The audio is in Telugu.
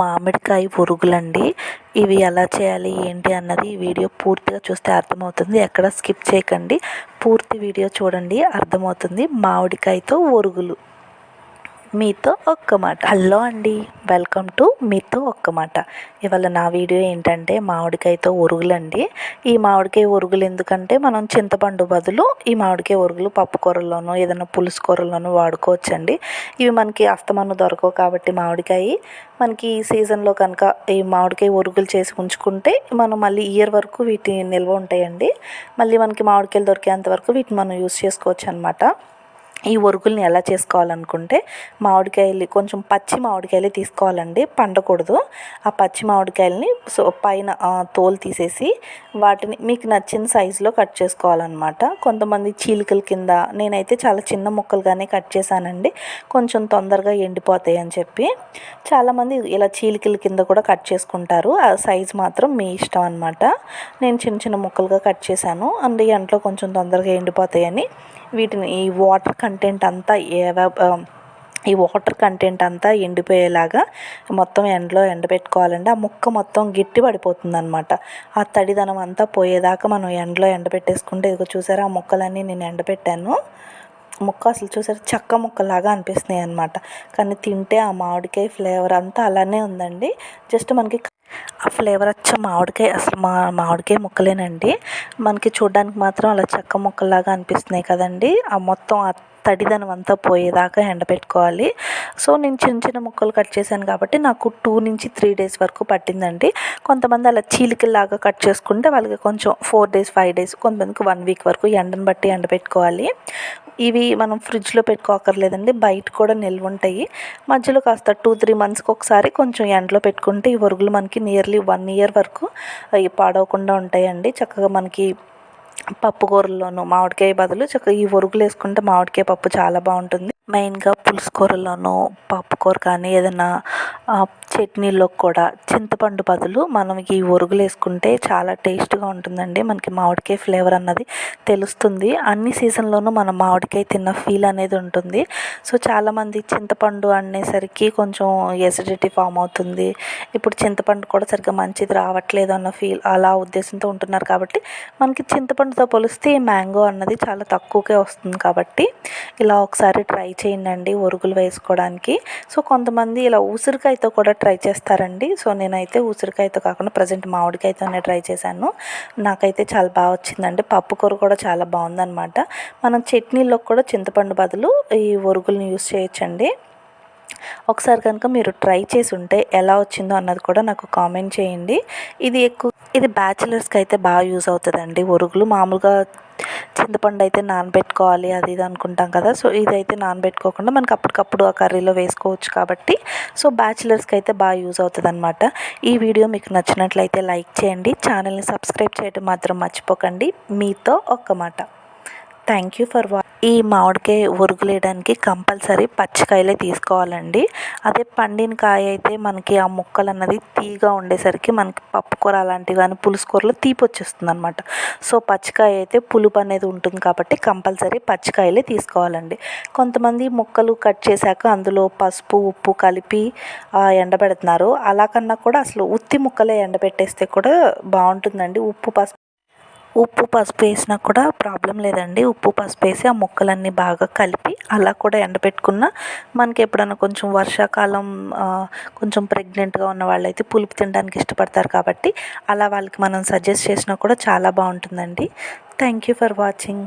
మామిడికాయ పురుగులండి. ఇవి ఎలా చేయాలి ఏంటి అన్నది ఈ వీడియో పూర్తిగా చూస్తే అర్థమవుతుంది. ఎక్కడ స్కిప్ చేయకండి. పూర్తి వీడియో చూడండి అర్థమవుతుంది మామిడికాయతో ఒరుగులు. మీతో ఒక్క మాట. హలో అండి వెల్కమ్ టు మీతో ఒక్క మాట. ఇవాళ నా వీడియో ఏంటంటే మామిడికాయతో ఒరుగులండి. ఈ మామిడికాయ ఒరుగులు ఎందుకంటే మనం చింతపండు బదులు ఈ మామిడికాయ ఒరుగులు పప్పు కూరల్లోనూ ఏదైనా పులుసు కూరల్లోనూ వాడుకోవచ్చండి. ఇవి మనకి అస్తమాను దొరకవు కాబట్టి మామిడికాయ మనకి ఈ సీజన్లో కనుక ఈ మామిడికాయ ఒరుగులు చేసి ఉంచుకుంటే మనం మళ్ళీ ఇయర్ వరకు వీటి నిల్వ ఉంటాయండి. మళ్ళీ మనకి మామిడికాయలు దొరికేంత వరకు వీటిని మనం యూస్ చేసుకోవచ్చు అనమాట ఈ ఒరుగుల్ని ఎలా చేసుకోవాలనుకుంటే మామిడికాయలు కొంచెం పచ్చి మామిడికాయలు తీసుకోవాలండి పండకూడదు. ఆ పచ్చి మామిడికాయలని సో పైన తోలు తీసేసి వాటిని మీకు నచ్చిన సైజులో కట్ చేసుకోవాలన్నమాట. కొంతమంది చీలికల కింద నేనైతే చాలా చిన్న ముక్కలుగానే కట్ చేశానండి. కొంచెం తొందరగా ఎండిపోతాయి అని చెప్పి. చాలామంది ఇలా చీలికల కింద కూడా కట్ చేసుకుంటారు. ఆ సైజ్ మాత్రం మీ ఇష్టం అనమాట నేను చిన్న చిన్న ముక్కలుగా కట్ చేశాను. అండ్ ఎంట్లో కొంచెం తొందరగా ఎండిపోతాయని. వీటిని ఈ వాటర్ కంటెంట్ అంతా ఈ వాటర్ కంటెంట్ అంతా ఎండిపోయేలాగా మొత్తం ఎండలో ఎండబెట్టుకోవాలండి ఆ ముక్క మొత్తం గిట్టి పడిపోతుంది అనమాట ఆ తడిదనం అంతా పోయేదాకా మనం ఎండలో ఎండబెట్టేసుకుంటే ఇదిగో చూసారా ఆ ముక్కలన్నీ నేను ఎండబెట్టాను. ముక్క అసలు చూసారు చక్క ముక్కలాగా అనిపిస్తున్నాయి అనమాట కానీ తింటే ఆ మామిడికాయ ఫ్లేవర్ అంతా అలానే ఉందండి. జస్ట్ మనకి ఆ ఫ్లేవర్ వచ్చే మామిడికాయ అసలు మా మామిడికాయ ముక్కలేనండి. మనకి చూడడానికి మాత్రం అలా చెక్క ముక్కలాగా అనిపిస్తున్నాయి కదండి. ఆ మొత్తం తడిదనం అంతా పోయేదాకా ఎండబెట్టుకోవాలి. సో నేను చిన్న చిన్న ముక్కలు కట్ చేశాను కాబట్టి నాకు టూ నుంచి త్రీ డేస్ వరకు పట్టిందండి. కొంతమంది అలా చీలికల్లాగా కట్ చేసుకుంటే వాళ్ళకి కొంచెం ఫోర్ డేస్ ఫైవ్ డేస్ కొంతమందికి వన్ వీక్ వరకు ఎండను బట్టి ఎండబెట్టుకోవాలి. ఇవి మనం ఫ్రిడ్జ్లో పెట్టుకోకర్లేదండి. బయట కూడా నిల్వ ఉంటాయి మధ్యలో కాస్త టూ త్రీ మంత్స్కి ఒకసారి కొంచెం ఎండలో పెట్టుకుంటే ఈ వరుగులు మనకి నియర్లీ వన్ ఇయర్ వరకు అవి పాడవకుండా ఉంటాయండి. చక్కగా మనకి పప్పు కూరల్లోనూ మామిడికాయ బదులు చక్కగా ఈ వరుగులు వేసుకుంటే మామిడికాయ పప్పు చాలా బాగుంటుంది. మెయిన్గా పులుసు కూరలోనూ కానీ ఏదైనా చట్నీలో కూడా చింతపండు బదులు మనం ఈ ఒరుగులు వేసుకుంటే చాలా టేస్ట్గా ఉంటుందండి. మనకి మామిడికాయ ఫ్లేవర్ అన్నది తెలుస్తుంది. అన్ని సీజన్లోనూ మనం మామిడికాయ తిన్న ఫీల్ అనేది ఉంటుంది. సో చాలామంది చింతపండు అనేసరికి కొంచెం ఎసిడిటీ ఫామ్ అవుతుంది. ఇప్పుడు చింతపండు కూడా సరిగ్గా మంచిది రావట్లేదు అన్న ఫీల్ అలా ఉద్దేశంతో ఉంటున్నారు కాబట్టి మనకి చింతపండుతో పోలిస్తే ఈ మ్యాంగో అన్నది చాలా తక్కువకే వస్తుంది కాబట్టి ఇలా ఒకసారి ట్రై చేయండి ఒరుగులు వేసుకోవడానికి. సో కొంతమంది ఇలా ఉసిరికాయతో కూడా ట్రై చేస్తారండి. సో నేనైతే ఉసిరికాయతో కాకుండా ప్రజెంట్ మామిడికాయతోనే ట్రై చేశాను. నాకైతే చాలా బాగా వచ్చిందండి. పప్పు కూర కూడా చాలా బాగుందన్నమాట. మనం చట్నీలో కూడా చింతపండు బదులు ఈ ఒరుగులను యూస్ చేయొచ్చండి. ఒకసారి కనుక మీరు ట్రై చేసి ఉంటే ఎలా వచ్చిందో అన్నది కూడా నాకు కామెంట్ చేయండి. ఇది ఎక్కువ ఇది బ్యాచిలర్స్కి అయితే బాగా యూజ్ అవుతుందండి. ఒరుగులు మామూలుగా చింతపండు అయితే నానబెట్టుకోవాలి అది ఇది అనుకుంటాం కదా. సో ఇదైతే నానబెట్టుకోకుండా మనకి అప్పటికప్పుడు ఆ కర్రీలో వేసుకోవచ్చు కాబట్టి. సో బ్యాచిలర్స్కి అయితే బాగా యూజ్ అవుతుంది అనమాట ఈ వీడియో మీకు నచ్చినట్లయితే లైక్ చేయండి. ఛానల్ని సబ్స్క్రైబ్ చేయడం మాత్రం మర్చిపోకండి. మీతో ఒక్క మాట. థ్యాంక్ యూ ఫర్ వా ఈ మామిడికాయ ఉరుగులేయడానికి కంపల్సరీ పచ్చికాయలే తీసుకోవాలండి. అదే పండిన కాయ అయితే మనకి ఆ ముక్కలు అన్నది తీగా ఉండేసరికి మనకి పప్పుకూర అలాంటివి కానీ పులుసు కూరలో తీపి వచ్చేస్తుంది అనమాట సో పచ్చికాయ అయితే పులుపు అనేది ఉంటుంది కాబట్టి కంపల్సరీ పచ్చికాయలే తీసుకోవాలండి. కొంతమంది ముక్కలు కట్ చేశాక అందులో పసుపు ఉప్పు కలిపి ఎండబెడుతున్నారు. అలా కన్నా కూడా అసలు ఉత్తి ముక్కలే ఎండబెట్టేస్తే కూడా బాగుంటుందండి. ఉప్పు పసుపు ఉప్పు పసుపు వేసినా కూడా ప్రాబ్లం లేదండి. ఉప్పు పసుపు వేసి ఆ ముక్కలన్నీ బాగా కలిపి అలా కూడా ఎండబెట్టుకున్న మనకి ఎప్పుడైనా కొంచెం వర్షాకాలం కొంచెం ప్రెగ్నెంట్గా ఉన్న వాళ్ళైతే పులుపు తినడానికి ఇష్టపడతారు కాబట్టి అలా వాళ్ళకి మనం సజెస్ట్ చేసినా కూడా చాలా బాగుంటుందండి. Thank you for watching